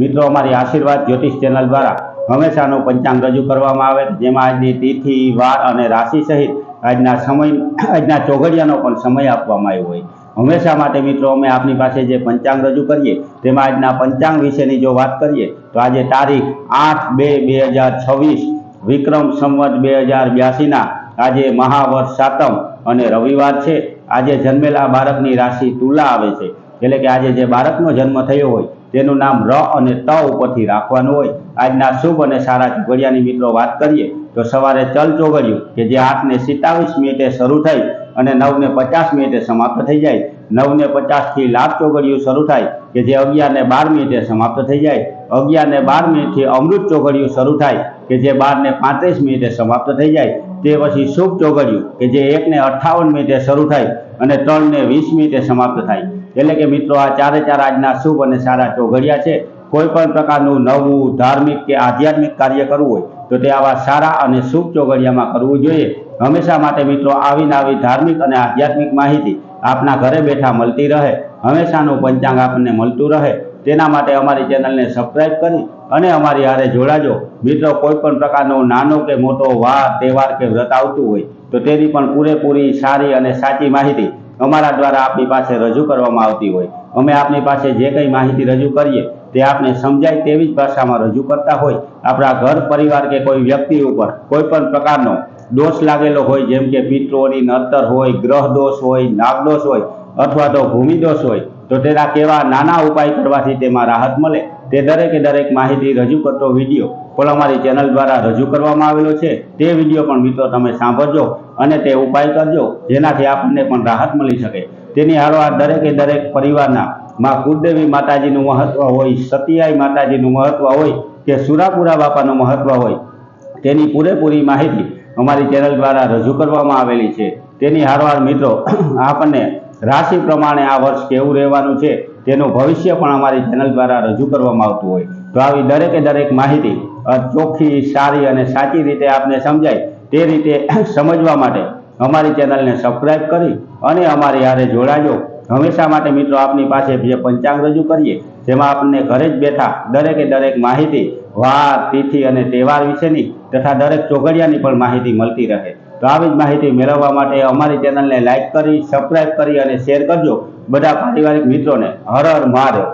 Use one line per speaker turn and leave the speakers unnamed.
મિત્રો, અમારી આશીર્વાદ જ્યોતિષ ચેનલ દ્વારા હંમેશાનું પંચાંગ રજૂ કરવામાં આવે જેમાં આજની તિથિ, વાર અને રાશિ સહિત આજના સમય, આજના ચોઘડિયાનો પણ સમય આપવામાં આવ્યો હોય. હંમેશા માટે મિત્રો, અમે આપની પાસે જે પંચાંગ રજૂ કરીએ, તેમાં આજના પંચાંગ વિશેની જો વાત કરીએ, તો આજે તારીખ આઠ બે બે હજાર છવ્વીસ, વિક્રમ સંવત બે હજાર બ્યાસીના, આજે મહાવર્ષ સાતમ અને રવિવાર છે. આજે જન્મેલા બાળકની રાશિ તુલા આવે છે. એટલે કે આજે જે બાળકનો જન્મ થયો હોય તેનું નામ ર અને ત ઉપરથી રાખવાનું હોય. આજના શુભ અને સારા ચોઘડિયાની મિત્રો વાત કરીએ, તો સવારે ચલ ચોઘડિયું, કે જે આઠને સિત્તાવીસ મિનિટે શરૂ થઈ અને નવને પચાસ મિનિટે સમાપ્ત થઈ જાય. નવને પચાસથી લાભ ચોઘડિયું શરૂ થાય, કે જે અગિયારને બાર મિનિટે સમાપ્ત થઈ જાય. અગિયારને બાર મિનિટથી અમૃત ચોઘડિયું શરૂ થાય, કે જે બારને પાંત્રીસ મિનિટે સમાપ્ત થઈ જાય. તે પછી શુભ ચોઘડિયું, કે જે એકને અઠ્ઠાવન મિનિટે શરૂ થાય અને ત્રણને વીસ મિનિટે સમાપ્ત થાય. એટલે કે મિત્રો, આ ચારે ચાર આજના શુભ અને સારા ચોઘડિયા છે. કોઈ પણ પ્રકારનું નવું ધાર્મિક કે આધ્યાત્મિક કાર્ય કરવું હોય, તો તે આવા સારા અને શુભ ચોઘડિયામાં કરવું જોઈએ. હંમેશા માટે મિત્રો આવીને આવી ધાર્મિક અને આધ્યાત્મિક માહિતી આપના ઘરે બેઠા મળતી રહે. હંમેશાનું પંચાંગ આપણને મળતું રહે. તેના માટે અમારી ચેનલને સબસ્ક્રાઇબ કરી અને અમારી હારે જોડાજો. મિત્રો, કોઈ પણ પ્રકારનો નાનો કે મોટો વાર તહેવાર કે વ્રત આવતું હોય તો તેની પણ પૂરેપૂરી સારી અને સાચી માહિતી અમારા દ્વારા આપની પાસે રજૂ કરવામાં આવતી હોય. અમે આપની પાસે જે કંઈ માહિતી રજૂ કરીએ તે આપને સમજાય તેવી જ ભાષામાં રજૂ કરતા હોય. આપણા ઘર, પરિવાર કે કોઈ વ્યક્તિ ઉપર કોઈ પણ પ્રકારનો દોષ લાગેલો હોય, જેમ કે પિત્રોની નડતર હોય, ગ્રહ દોષ હોય નાગદોષ હોય, અથવા તો ભૂમિ દોષ હોય, તો તેના કેવા નાના ઉપાય કરવાથી તેમાં રાહત મળે? તે દરેકે દરેક માહિતી રજૂ કરતો વીડિયો પણ અમારી ચેનલ દ્વારા રજૂ કરવામાં આવેલો છે. તે વીડિયો પણ મિત્રો તમે સાંભળજો અને તે ઉપાય કરજો જેનાથી આપણને પણ રાહત મળી શકે. તેની હારવાર દરેકે દરેક પરિવારના માં કુળદેવી માતાજીનું મહત્વ હોય, સતિયાઈ માતાજીનું મહત્વ હોય કે સુરાપુરા બાપાનું મહત્વ હોય, તેની પૂરેપૂરી માહિતી અમારી ચેનલ દ્વારા રજૂ કરવામાં આવેલી છે. તેની હારવાર મિત્રો, આપણને રાશિ પ્રમાણે આ વર્ષ કેવું રહેવાનું છે તેનું ભવિષ્ય પણ અમારી ચેનલ દ્વારા રજૂ કરવામાં આવતું હોય. તો આવી દરેકે દરેક માહિતી ચોખ્ખી, સારી અને સાચી રીતે આપને સમજાય તે રીતે સમજવા માટે અમારી ચેનલને સબસ્ક્રાઈબ કરી અને અમારી હારે જોડાજો. હંમેશા માટે મિત્રો આપની પાસે જે પંચાંગ રજૂ કરીએ, જેમાં આપણને ઘરે જ બેઠા દરેકે દરેક માહિતી વાર તિથિ અને તહેવાર વિશેની તથા દરેક ચોઘડિયાની પણ માહિતી મળતી રહે. તો આવી જ માહિતી મેળવવા માટે અમારી ચેનલને લાઇક કરી સબસ્ક્રાઇબ કરી અને શેર કરજો. બધા પારિવારિક મિત્રોને હર હર મહાદેવ.